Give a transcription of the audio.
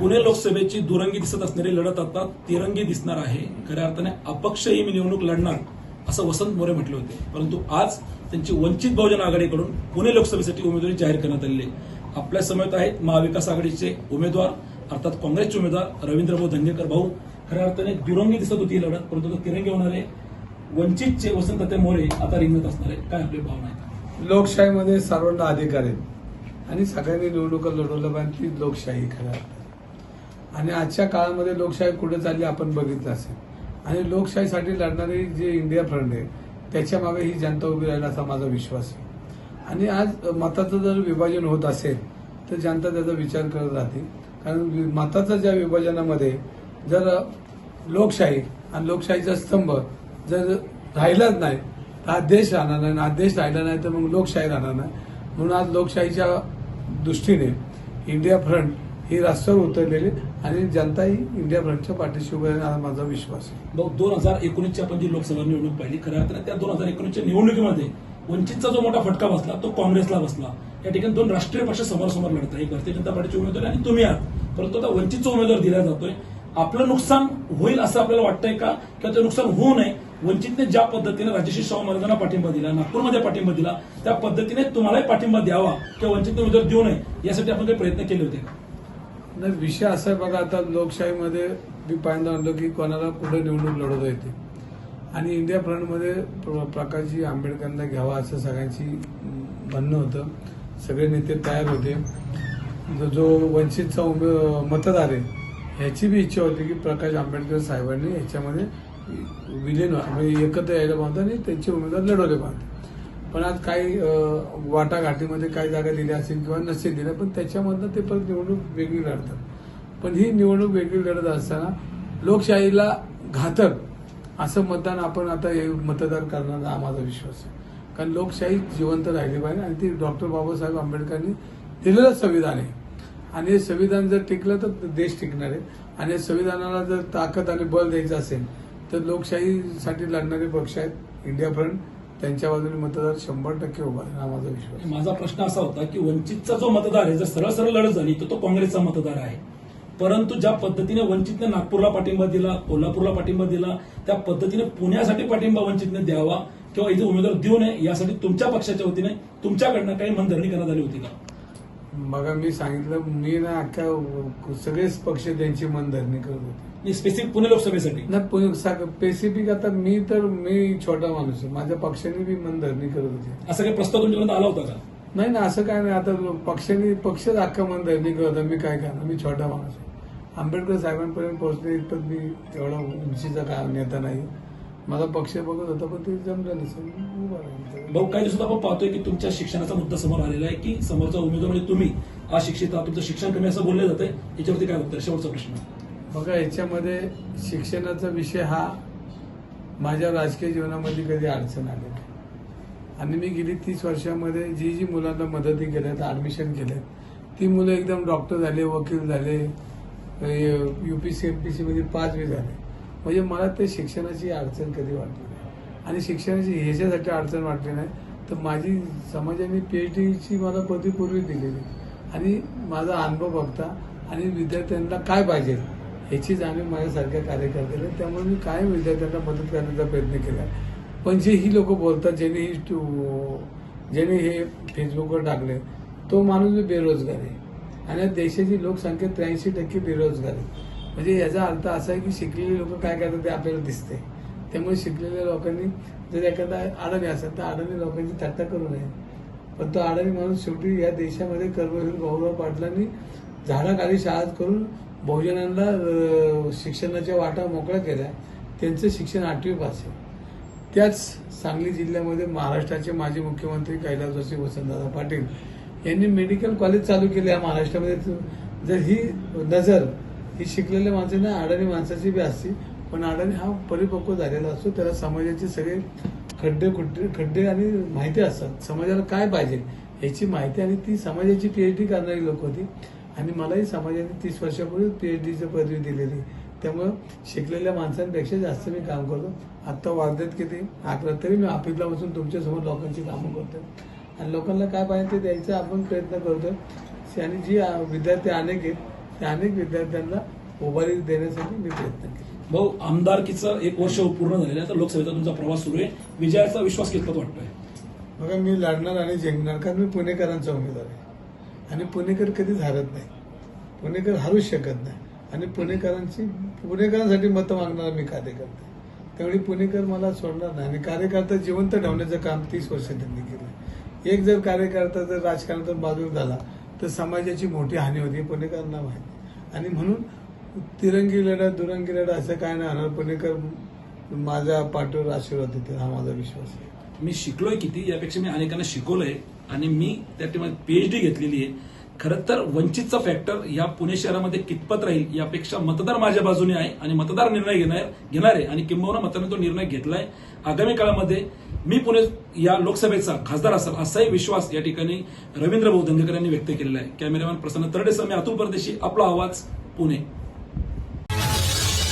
पुणे लोकसभेची दुरंगी दिसत असणारी लढत आता तिरंगी दिसणार आहे. खऱ्या अर्थाने अपक्षही मी निवडणूक लढणार असं वसंत मोरे म्हटले होते. परंतु आज त्यांची वंचित बहुजन आघाडीकडून पुणे लोकसभेसाठी उमेदवारी जाहीर करण्यात आलेली आहे. आपल्या समेत आहेत महाविकास आघाडीचे उमेदवार अर्थात काँग्रेसचे उमेदवार रवींद्रभाऊ धंगेकर भाऊ. खऱ्या अर्थाने दुरंगी दिसत होती लढत परंतु तिरंगी होणारे वंचितचे वसंत मोरे आता रिंगत असणार आहे काय आपली भावना आहे? लोकशाहीमध्ये सर्वांना अधिकार आहेत. आणि सगळ्यांनी निवडणुका लढवलं पाहिजे ती लोकशाही खऱ्या आणि आजच्या काळामध्ये लोकशाही कुठे चालली आपण बघितलं असेल. आणि लोकशाहीसाठी लढणारी जे इंडिया फ्रंट आहे त्याच्यामागे ही जनता उभी राहील असा माझा विश्वास आहे. आणि आज मताचं जर विभाजन होत असेल तर जनता त्याचा विचार करत राहते. कारण मताचं ज्या विभाजनामध्ये जर लोकशाही आणि लोकशाहीचा स्तंभ जर राहिलाच नाही तर हा देश राहणार नाही. आणि हा देश राहिला नाही तर मग लोकशाही राहणार नाही. म्हणून आज लोकशाहीच्या दृष्टीने इंडिया फ्रंट ही रस्त्यावर उतरलेली आणि जनताही इंडिया फ्रंटच्या पाठीशी उभे हा माझा विश्वास आहे. दोन हजार एकोणीसची आपण जी लोकसभा निवडणूक पाहिली खऱ्या अर्थाने त्या दोन हजार एकोणीसच्या निवडणुकीमध्ये वंचितचा जो मोठा फटका बसला तो काँग्रेसला बसला. या ठिकाणी दोन राष्ट्रीय पक्ष समोरासमोर लढत आहे भारतीय जनता पार्टीचे उमेदवार आणि तुम्ही आहात. परंतु आता वंचितचा उमेदवार दिला जातोय. आपलं नुकसान होईल असं आपल्याला वाटतंय का? किंवा ते नुकसान होऊ नये? वंचितने ज्या पद्धतीने राजश्री शाहू महाराजांना पाठिंबा दिला नागपूरमध्ये पाठिंबा दिला त्या पद्धतीने तुम्हालाही पाठिंबा द्यावा किंवा वंचितने उमेदवार देऊ नये यासाठी आपण काही प्रयत्न केले होते का? नाही विषय असा आहे बघा आता लोकशाहीमध्ये मी पाहिजे म्हणलो की कोणाला पुढे निवडणूक लढवता येते. आणि इंडिया फ्रंटमध्ये प्र- प्रकाशजी आंबेडकरांना घ्यावा असं सगळ्यांची म्हणणं होतं. सगळे नेते तयार होते. जो- वंचितचा उमे मतदार आहे ह्याची बी इच्छा होती की प्रकाश आंबेडकर साहेबांनी ह्याच्यामध्ये विलीन म्हणजे एकत्र यायला पाहतो आणि त्यांचे उमेदवार लढवले पाहते पण आज काही वाटाघाटीमध्ये काही जागा दिल्या असेल किंवा नसेल दिल्या पण त्याच्यामधनं ते परत निवडणूक वेगळी लढतात. पण ही निवडणूक वेगळी लढत असताना लोकशाहीला घातक असं मतदान आपण आता हे मतदार करणार हा माझा विश्वास आहे. कारण लोकशाही जिवंत राहिली पाहिजे आणि ती डॉक्टर बाबासाहेब आंबेडकरांनी दिलेलं संविधान आहे. आणि हे संविधान जर टिकलं तर देश टिकणार आहे. आणि या संविधानाला जर ताकद आणि बळ द्यायचं असेल तर लोकशाहीसाठी लढणारे पक्ष आहेत इंडिया फ्रंट त्यांच्या बाजूने मतदार शंभर टक्के उभा आहे हा माझा विश्वास आहे. माझा प्रश्न असा होता की वंचितचा जो मतदार आहे जर सरळ सरळ लढत झाली तर तो काँग्रेसचा मतदार आहे परंतु ज्या पद्धतीने वंचितने नागपूरला पाठिंबा दिला कोल्हापूरला पाठिंबा दिला त्या पद्धतीने पुण्यासाठी पाठिंबा वंचितने द्यावा किंवा इथे उमेदवार देऊ नये यासाठी तुमच्या पक्षाच्या वतीने तुमच्याकडनं काही मनधरणी करण्यात आली होती का बघा मी सांगितलं मी ना अख्ख्या सगळेच पक्ष त्यांची मनधरणी करत होते. स्पेसिफिक पुणे लोकसभेसाठी. ना स्पेसिफिक आता मी तर मी छोटा माणूस आहे. माझ्या पक्षाने बी मनधरणी करत होते. असा काही प्रस्ताव तुमच्यापर्यंत आला होता का? नाही ना असं काय नाही. आता पक्षाने पक्षच अख्खा मनधरणी करत. मी काय करणार? मी छोटा माणूस आहे. आंबेडकर साहेबांपर्यंत पोहोचणे इतपत मी एवढा उंचीचा काय नेता नाही. माझा पक्ष बघत होता पण ते जमलं उभा राहिलो. भाऊ काही दिवसात आपण पाहतोय की तुमच्या शिक्षणाचा मुद्दा समोर आलेला आहे की समोरचा उमेदवार म्हणजे तुम्ही अशिक्षित आहात तुमचं शिक्षण कमी असं बोललं जातंय. याच्यावरती काय उत्तर शेवटचा प्रश्न. बघा याच्यामध्ये शिक्षणाचा विषय हा माझ्या राजकीय जीवनामध्ये कधी अडचण आली नाही. आणि मी गेली तीस वर्षामध्ये जी जी मुलांना मदती केल्यात ऍडमिशन केले ती मुलं एकदम डॉक्टर झाले वकील झाले युपीसी एमपीसी मध्ये पाचवी झाले. म्हणजे मला ते शिक्षणाची अडचण कधी वाटली नाही. आणि शिक्षणाची ह्याच्यासाठी अडचण वाटली नाही. तर माझी समाजाने पी एच डीची मला पदवी पूर्वी दिलेली? आणि माझा अनुभव बघता आणि विद्यार्थ्यांना काय पाहिजे ह्याची जाणीव माझ्यासारख्या कार्यकर्त्याला. त्यामुळे मी कायम विद्यार्थ्यांना मदत करण्याचा प्रयत्न केला. पण जे ही लोक बोलतात ज्याने ही टू- ज्याने हे फेसबुकवर टाकले तो माणूस बी बेरोजगार आहे. आणि देशाची लोकसंख्या त्र्याऐंशी टक्के बेरोजगार आहे. म्हणजे याचा अर्थ असा आहे की शिकलेले लोक काय करतात ते आपल्याला दिसते त्यामुळे शिकलेल्या लोकांनी जर एखादा आडवी असेल तर आडवी लोकांची थट्टा करू नये. पण तो आडवी माणूस शेवटी या देशामध्ये कर्मवीर गौरव पाटलांनी झाडाखाली शाळा करून बहुजनांना शिक्षणाच्या वाटा मोकळ्या केल्या. त्यांचं शिक्षण आठवी पास आहे. त्याच सांगली जिल्ह्यामध्ये महाराष्ट्राचे माजी मुख्यमंत्री कैलास जोशी वसंतदादा पाटील यांनी मेडिकल कॉलेज चालू केले या महाराष्ट्रामध्ये. जर ही नजर ही शिकलेल्या माणसांना अडाणी माणसाची बी असते पण अडाणी हा परिपक्व झालेला असतो. त्याला समाजाचे सगळे खड्डे खुड्डे खड्डे आणि माहिती असतात. समाजाला काय पाहिजे याची माहिती आणि ती समाजाची पीएचडी करणारी लोक होती. आणि मलाही समाजाने तीस वर्षापूर्वी पीएचडीची पदवी दिलेली. त्यामुळं शिकलेल्या माणसांपेक्षा जास्त मी काम करतो. आत्ता वार्धेत किती? अकरा तरी मी ऑफिसला बसून तुमच्यासमोर लोकांची कामं करतो. आणि लोकांना काय पाहिजे ते द्यायचा आपण प्रयत्न करतो. आणि जी विद्यार्थी अनेक आहेत त्या अनेक विद्यार्थ्यांना उभारी देण्यासाठी मी प्रयत्न केले. भाऊ आमदारकीचं एक वर्ष पूर्ण झालेलं आहे तर लोकसभेचा तुमचा प्रवास सुरू आहे. विजयाचा विश्वास कितपत वाटतोय? बघा मी लढणार आणि जिंकणार कारण मी पुणेकरांचा उमेदवार आहे. आणि पुणेकर कधीच हारत नाही. पुणेकर हारूच शकत नाही. आणि पुणेकरांची पुणेकरांसाठी मतं मागणारा मी कार्यकर्ता. त्यावेळी पुणेकर मला सोडणार नाही. आणि कार्यकर्ता जिवंत ठेवण्याचं काम तीस वर्ष त्यांनी केलं. एक जर कार्यकर्ता जर राजकारणातून बाजूला झाला तर समाजाची मोठी हानी होती पुणेकरांना माहिती आणि म्हणून तिरंगी लढा दुरंगी लढा असं काय नाही. होणार पुणेकर माझ्या पाठीवर आशीर्वाद देतील हा माझा विश्वास आहे. मी शिकलोय किती यापेक्षा मी अनेकांना शिकवलंय आणि मी त्या ठिकाणी पीएचडी घेतलेली आहे. खरं तर वंचितचा फॅक्टर या पुणे शहरामध्ये कितपत राहील यापेक्षा मतदार माझ्या बाजूने आहे आणि मतदार निर्णय घेणार घेणार आहे. आणि किंबहुना मताने तो निर्णय घेतलाय. आगामी काळामध्ये मी पुणे या लोकसभेचा खासदार असाल असाही विश्वास या ठिकाणी रवींद्र भाऊ धंगेकर यांनी व्यक्त केलेला आहे. कॅमेरामॅन प्रसन्न तरडेसह मी अतुल परदेशी आपला आवाज पुणे.